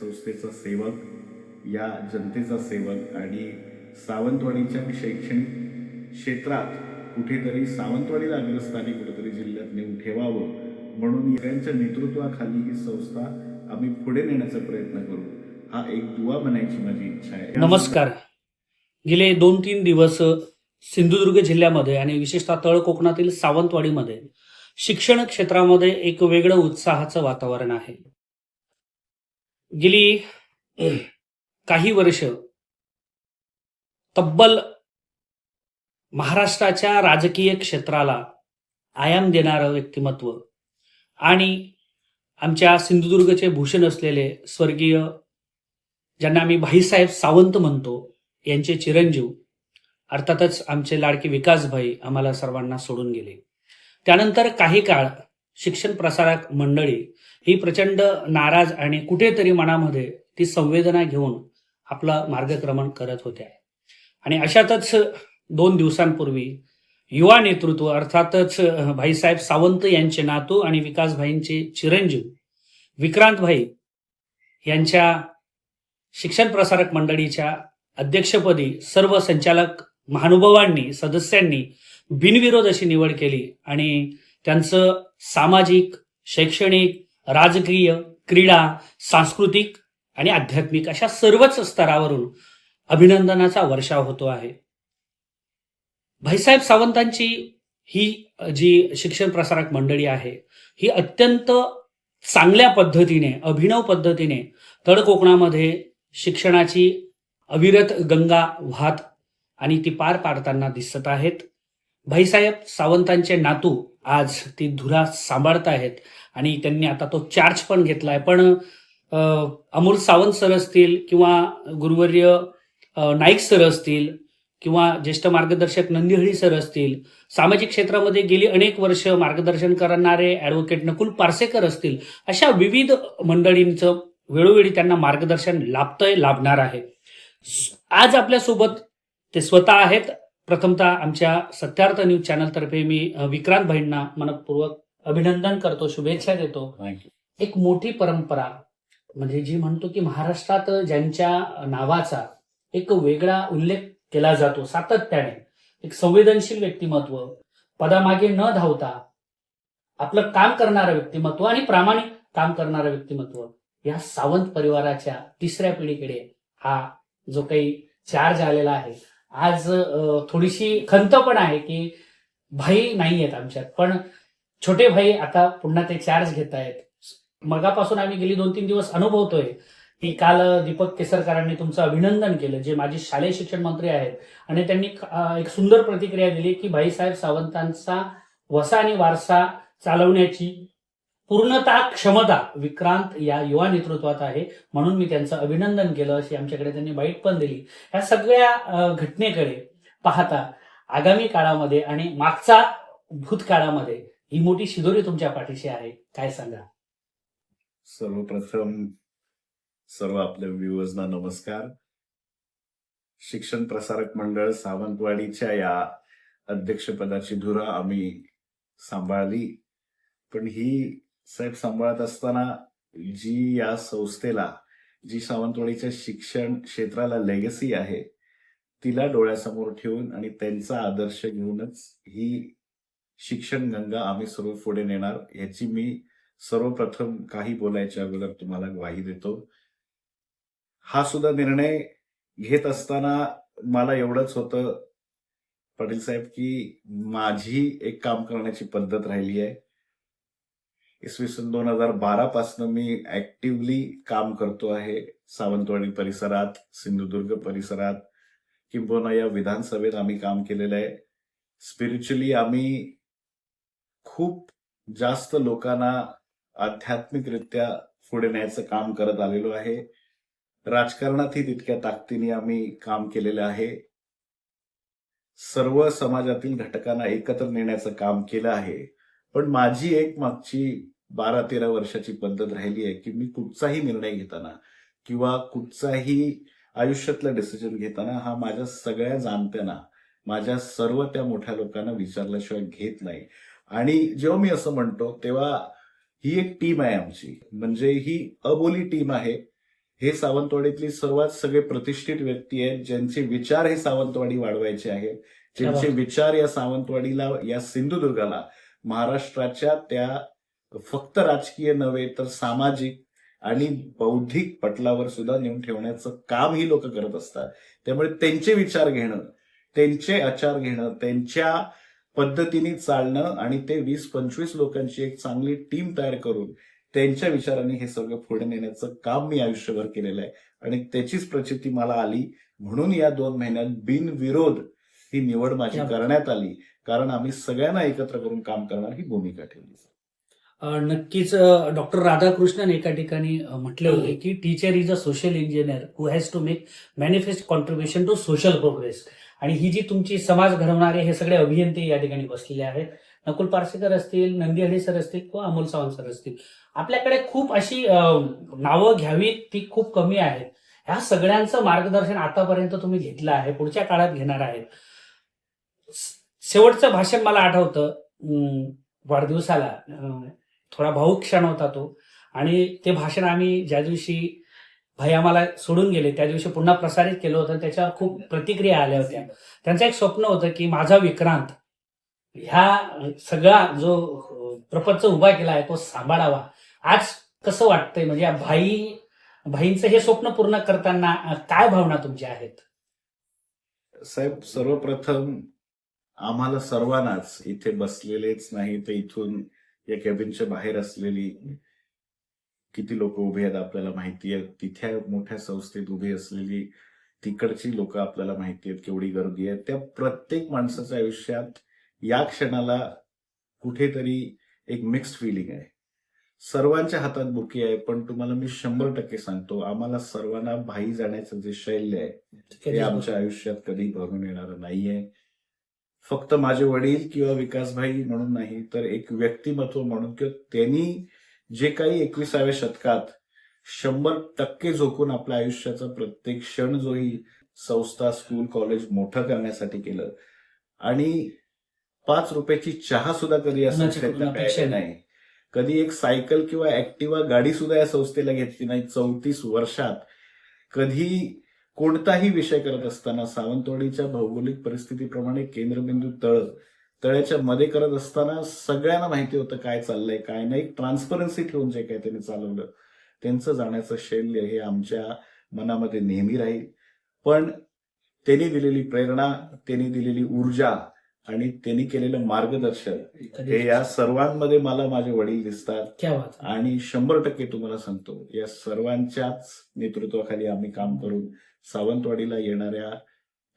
संस्थेचा सेवक या जनतेचा सेवक आणि सावंतवाडीच्या शैक्षणिक क्षेत्रात कुठेतरी सावंतवाडीला अग्रस्थानी कुठेतरी जिल्ह्यात नेऊन ठेवावं म्हणून यांच्या नेतृत्वाखाली ही संस्था आम्ही पुढे नेण्याचा प्रयत्न करू. हा एक दुवा बनायची माझी इच्छा आहे. नमस्कार. गेले दोन तीन दिवस सिंधुदुर्ग जिल्ह्यामध्ये आणि विशेषतः तळ कोकणातील सावंतवाडीमध्ये शिक्षण क्षेत्रामध्ये एक वेगळं उत्साहाचं वातावरण आहे. गेली काही वर्ष तब्बल महाराष्ट्राच्या राजकीय क्षेत्राला आयाम देणारं व्यक्तिमत्व आणि आमच्या सिंधुदुर्गचे भूषण असलेले स्वर्गीय ज्यांना आम्ही भाईसाहेब सावंत म्हणतो यांचे चिरंजीव अर्थातच आमचे लाडके विकासभाई आम्हाला सर्वांना सोडून गेले. त्यानंतर काही काळ शिक्षण प्रसारक मंडळी ही प्रचंड नाराज आणि कुठेतरी मनामध्ये ती संवेदना घेऊन आपलं मार्गक्रमण करत होत्या. आणि अशातच दोन दिवसांपूर्वी युवा नेतृत्व अर्थातच भाईसाहेब सावंत यांचे नातू आणि विकासभाईंचे चिरंजीव विक्रांतभाई यांच्या शिक्षण प्रसारक मंडळीच्या अध्यक्षपदी सर्व संचालक महानुभावांनी सदस्यांनी बिनविरोध अशी निवड केली आणि त्यांचं सामाजिक शैक्षणिक राजकीय क्रीडा सांस्कृतिक आणि आध्यात्मिक अशा सर्वच स्तरावरून अभिनंदनाचा वर्षाव होतो आहे. भाईसाहेब सावंतांची ही जी शिक्षण प्रसारक मंडळी आहे ही अत्यंत चांगल्या पद्धतीने अभिनव पद्धतीने तळ कोकणामध्ये शिक्षणाची अविरत गंगा वाहत आणि ती पार पाडताना दिसत आहेत. भाईसाहेब सावंतांचे नातू आज ती धुरा सांभाळत आहेत आणि त्यांनी आता तो चार्ज पण घेतलाय. पण अमोल सावंत सर असतील किंवा गुरुवर्य नाईक सर असतील किंवा ज्येष्ठ मार्गदर्शक नंदीहळी सर असतील सामाजिक क्षेत्रामध्ये गेली अनेक वर्ष मार्गदर्शन करणारे ॲडव्होकेट नकुल पारसेकर असतील अशा विविध मंडळींचं वेळोवेळी त्यांना मार्गदर्शन लाभतंय लाभणार आहे. आज आपल्यासोबत ते स्वतः आहेत. प्रथमतः आमच्या सत्यार्थ न्यूज चॅनलतर्फे मी विक्रांत भाईंना मनपूर्वक अभिनंदन करतो शुभेच्छा देतो. एक मोठी परंपरा म्हणजे जी म्हणतो की महाराष्ट्रात ज्यांच्या नावाचा एक वेगळा उल्लेख केला जातो सातत्याने एक संवेदनशील व्यक्तिमत्व पदामागे न धावता आपलं काम करणारं व्यक्तिमत्व आणि प्रामाणिक काम करणारं व्यक्तिमत्व या सावंत परिवाराच्या तिसऱ्या पिढीकडे हा जो काही चार्ज आलेला आहे आज थोडीशी खंत पण आहे की भाई नाही आहेत आमच्यात. पण छोटे भाई आता पुन्हा ते चार्ज घेत आहेत. मगापासून आम्ही गेली दोन तीन दिवस अनुभवतोय की काल दीपक केसरकरांनी तुमचं अभिनंदन केलं जे माझे शालेय शिक्षण मंत्री आहेत. आणि त्यांनी एक सुंदर प्रतिक्रिया दिली की भाईसाहेब सावंतांचा वसा आणि वारसा चालवण्याची पूर्णता क्षमता विक्रांत या युवा नेतृत्वात आहे. म्हणून मी त्यांचं अभिनंदन केलं अशी आमच्याकडे त्यांनी बाईट पण दिली. ह्या सगळ्या घटनेकडे पाहता आगामी काळामध्ये आणि मागचा भूतकाळामध्ये ही मोठी शिदोरी तुमच्या पाठीशी आहे. काय सांगा? सर्वप्रथम सर्व आपल्या व्ह्युअर्सना नमस्कार. शिक्षण प्रसारक मंडळ सावंतवाडीच्या या अध्यक्षपदाची धुरा आम्ही सांभाळली. पण ही साहेब सांभाळत असताना जी या संस्थेला जी सावंतवाडीच्या शिक्षण क्षेत्राला लेगसी आहे तिला डोळ्यासमोर ठेवून आणि त्यांचा आदर्श घेऊनच ही शिक्षण गंगा आम्ही सर्व पुढे नेणार याची मी सर्वप्रथम काही बोलायच्या अगोदर तुम्हाला ग्वाही देतो. हा सुद्धा निर्णय घेत असताना मला एवढंच होतं पाटील साहेब की माझी एक काम करण्याची पद्धत राहिली आहे. इसवी सन दोन हजार बारा मी ऍक्टिव्हली काम करतो आहे. सावंतवाडी परिसरात सिंधुदुर्ग परिसरात किंबहुना या विधानसभेत आम्ही काम केलेलं आहे. स्पिरिच्युअली आम्ही खूप जास्त लोकांना आध्यात्मिकरित्या पुढे न्यायचं काम करत आलेलो आहे. राजकारणातही तितक्या ताकदीने आम्ही काम केलेलं आहे. सर्व समाजातील घटकांना एकत्र नेण्याचं काम केलं आहे. पण माझी एक मागची बारा तेरा वर्षाची पद्धत राहिली आहे की मी कुठचाही निर्णय घेताना किंवा कुठचाही आयुष्यातला डिसिजन घेताना हा माझ्या सगळ्या जाणत्यांना माझ्या सर्व त्या मोठ्या लोकांना विचारल्याशिवाय घेत नाही. आणि जेव्हा मी असं म्हणतो तेव्हा ही एक टीम आहे आमची. म्हणजे ही अबोली टीम आहे. हे सावंतवाडीतली सर्वात सगळे प्रतिष्ठित व्यक्ती आहेत ज्यांचे विचार हे सावंतवाडी वाढवायचे आहेत. ज्यांचे विचार या सावंतवाडीला या सिंधुदुर्गाला महाराष्ट्राच्या त्या फक्त राजकीय नव्हे तर सामाजिक आणि बौद्धिक पटलावर सुद्धा नेऊन ठेवण्याचं काम ही लोक करत असतात. त्यामुळे त्यांचे विचार घेणं त्यांचे आचार घेणं त्यांच्या पद्धतीने चालणं आणि ते वीस पंचवीस लोकांची एक चांगली टीम तयार करून त्यांच्या विचारांनी हे सगळं पुढे नेण्याचं काम मी आयुष्यभर केलेलं आहे. आणि त्याचीच प्रचिती मला आली. म्हणून या दोन महिन्यात बिनविरोध ही निवड माझी करण्यात आली. कारण आम्ही सगळ्यांना एकत्र करून काम करणार ही भूमिका ठेवली. नक्कीच डॉक्टर राधाकृष्णन एका ठिकाणी म्हटले होते की teacher is a social engineer who has to make manifest contribution to social progress आणि ही जी तुमची समाज घडवणारे हे सगळे अभियंते या ठिकाणी बसलेले आहेत. नकुल पारसेकर असतील नंदी सर असतील किंवा अमोल सावंत सर असतील. आपल्याकडे खूप अशी नावं घ्यावीत ती खूप कमी आहेत. ह्या सगळ्यांचं मार्गदर्शन आतापर्यंत तुम्ही घेतलं आहे पुढच्या काळात घेणार आहेत. शेवटचं भाषण मला आठवतं. वाढदिवसाला. थोडा भाऊक क्षण होता तो. आणि ते भाषण आम्ही ज्या दिवशी भाई आम्हाला सोडून गेले त्या दिवशी पुन्हा प्रसारित केलं होतं. त्याच्यावर खूप प्रतिक्रिया आल्या होत्या. त्यांचं एक स्वप्न होतं की माझा विक्रांत ह्या सगळा जो प्रपंच उभा केला आहे तो सांभाळावा. आज कसं वाटतंय? म्हणजे भाई भाईंचं हे स्वप्न पूर्ण करताना काय भावना तुमच्या आहेत? साहेब सर्वप्रथम आम्हाला सर्वांनाच इथे बसलेलेच नाही तर इथून या कॅबिनच्या बाहेर असलेली किती लोक उभे आहेत आपल्याला माहिती आहे. तिथे मोठ्या संस्थेत उभी असलेली तिकडची लोक आपल्याला माहिती आहेत केवढी गर्दी आहे. त्या प्रत्येक माणसाच्या आयुष्यात या क्षणाला कुठेतरी एक मिक्स्ड फिलिंग आहे. सर्वांच्या हातात बुकी आहे पण तुम्हाला मी शंभर टक्के सांगतो आम्हाला सर्वांना भाई जाण्याचं जे शैल्य आहे ते आमच्या आयुष्यात कधी भरून येणार नाहीये. फक्त माझे वडील किंवा विकासभाई म्हणून नाही तर एक व्यक्तिमत्व म्हणून किंवा त्यांनी जे काही एकविसाव्या शतकात शंभर टक्के झोकून आपल्या आयुष्याचा प्रत्येक क्षण जो ही संस्था स्कूल कॉलेज मोठं करण्यासाठी केलं. आणि पाच रुपयाची चहा सुद्धा कधी प्यायली नाही. कधी एक सायकल किंवा ऍक्टिवा गाडी सुद्धा या संस्थेला घेतली नाही चौतीस वर्षात. कधी कोणताही विषय करत असताना सावंतवाडीच्या भौगोलिक परिस्थितीप्रमाणे केंद्रबिंदू तळ तळ्याच्या मध्ये करत असताना सगळ्यांना माहिती होतं काय चाललंय काय नाही. ट्रान्सपरन्सी ठेवून जे काय त्यांनी चालवलं त्यांचं जाण्याचं शैल्य हे आमच्या मनामध्ये नेहमी राहील. पण त्यांनी दिलेली प्रेरणा त्यांनी दिलेली ऊर्जा आणि त्यांनी केलेलं मार्गदर्शन हे या सर्वांमध्ये मला माझे वडील दिसतात. आणि शंभर टक्के तुम्हाला सांगतो या सर्वांच्याच नेतृत्वाखाली आम्ही काम करून सावंतवाडीला येणाऱ्या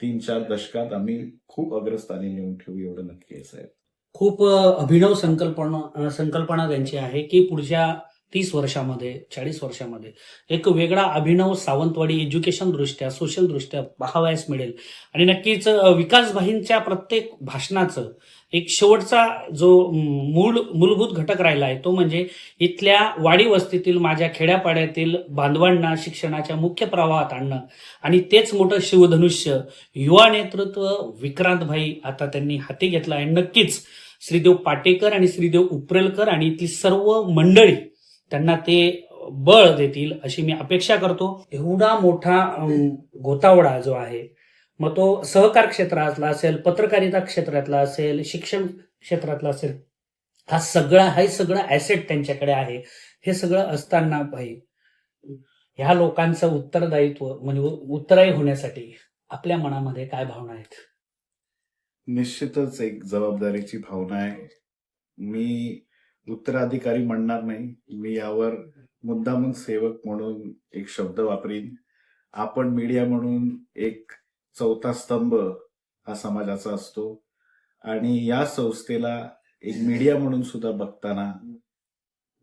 तीन चार दशकात आम्ही खूप अग्रस्थानी नेऊन ठेवू एवढं नक्की आहे साहेब. खूप अभिनव संकल्पना संकल्पना त्यांची आहे की पुढच्या तीस वर्षामध्ये चाळीस वर्षामध्ये. एक वेगळा अभिनव सावंतवाडी एज्युकेशन दृष्ट्या सोशल दृष्ट्या पाहावयास मिळेल. आणि नक्कीच अ, विकासभाईंच्या प्रत्येक भाषणाचं एक शेवटचा जो मूळ मूलभूत घटक राहिला आहे तो म्हणजे इथल्या वाडी वस्तीतील माझ्या खेड्यापाड्यातील बांधवांना शिक्षणाच्या मुख्य प्रवाहात आणणं. आणि तेच मोठं शिवधनुष्य युवा नेतृत्व विक्रांत भाई आता त्यांनी हाती घेतलं आहे. नक्कीच श्रीदेव पाटेकर आणि श्रीदेव उप्रेलकर आणि इथली सर्व मंडळी त्यांना ते बळ देतील अशी मी अपेक्षा करतो. एवढा मोठा गोतावडा जो आहे मग तो सहकार क्षेत्रातला असेल पत्रकारिता क्षेत्रातला असेल शिक्षण क्षेत्रातला असेल हा सगळा हे सगळं ऍसेट त्यांच्याकडे आहे. हे सगळं असताना भाई ह्या लोकांचं उत्तरदायित्व म्हणजे उ- उत्तराई होण्यासाठी आपल्या मनामध्ये काय भावना आहेत? निश्चितच एक जबाबदारीची भावना आहे. मी उत्तराधिकारी म्हणणार नाही. मी यावर मुद्दामून सेवक म्हणून एक शब्द वापरीन. आपण मीडिया म्हणून एक चौथा स्तंभ हा समाजाचा असतो. आणि या संस्थेला एक मीडिया म्हणून सुद्धा बघताना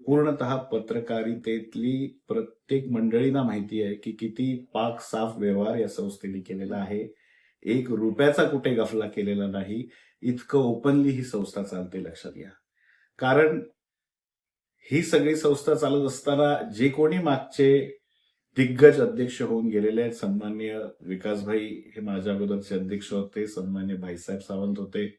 पूर्णतः पत्रकारितेतली प्रत्येक मंडळींना माहिती आहे की किती पाक साफ व्यवहार या संस्थेने केलेला आहे. एक रुपयाचा कुठे गफला केलेला नाही. इतकं ओपनली ही संस्था चालते लक्षात घ्या. कारण ही सगळी संस्था चालत असताना जे कोणी मागचे दिग्गज अध्यक्ष होऊन गेलेले आहेत सन्मान्य विकासभाई हे माझ्या अगोदरचे अध्यक्ष होते सन्मान्य भाईसाहेब सावंत होते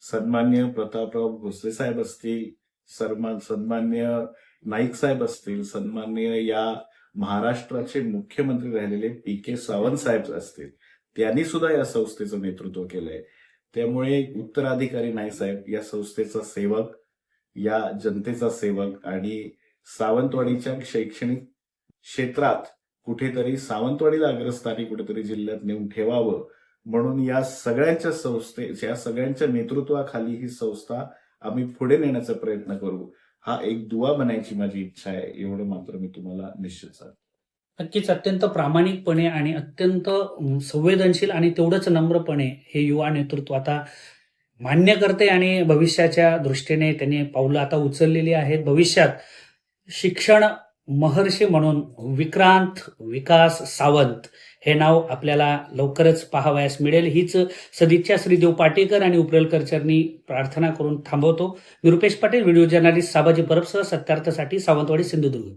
सन्मान्य प्रतापराव भोसले साहेब असतील सन्मान सन्मान्य नाईक साहेब असतील सन्मान्य या महाराष्ट्राचे मुख्यमंत्री राहिलेले पी के सावंत साहेब असतील त्यांनी सुद्धा या संस्थेचं नेतृत्व केलंय. त्यामुळे उत्तराधिकारी नाही साहेब या संस्थेचा सेवक या जनतेचा सेवक आणि सावंतवाडीच्या शैक्षणिक क्षेत्रात कुठेतरी सावंतवाडीला अग्रस्थानी कुठेतरी जिल्ह्यात नेऊन ठेवावं म्हणून या सगळ्यांच्या संस्थे या सगळ्यांच्या नेतृत्वाखाली ही संस्था आम्ही पुढे नेण्याचा प्रयत्न करू. हा एक दुवा बनायची माझी इच्छा आहे एवढं मात्र मी तुम्हाला निश्चित सांगतो. नक्कीच अत्यंत प्रामाणिकपणे आणि अत्यंत संवेदनशील आणि तेवढंच नम्रपणे हे युवा नेतृत्व आता मान्य करते आणि भविष्याच्या दृष्टीने त्यांनी पावलं आता उचललेली आहेत. भविष्यात शिक्षण महर्षी म्हणून विक्रांत विकास सावंत हे नाव आपल्याला लवकरच पाहावयास मिळेल. हीच सदिच्छा श्रीदेव पाटेकर आणि उपरेलकरचरनी प्रार्थना करून थांबवतो. मी रुपेश पाटील व्हिडिओ जर्नालिस्ट साबाजी परबसह सत्यार्थसाठी सावंतवाडी सिंधुदुर्ग.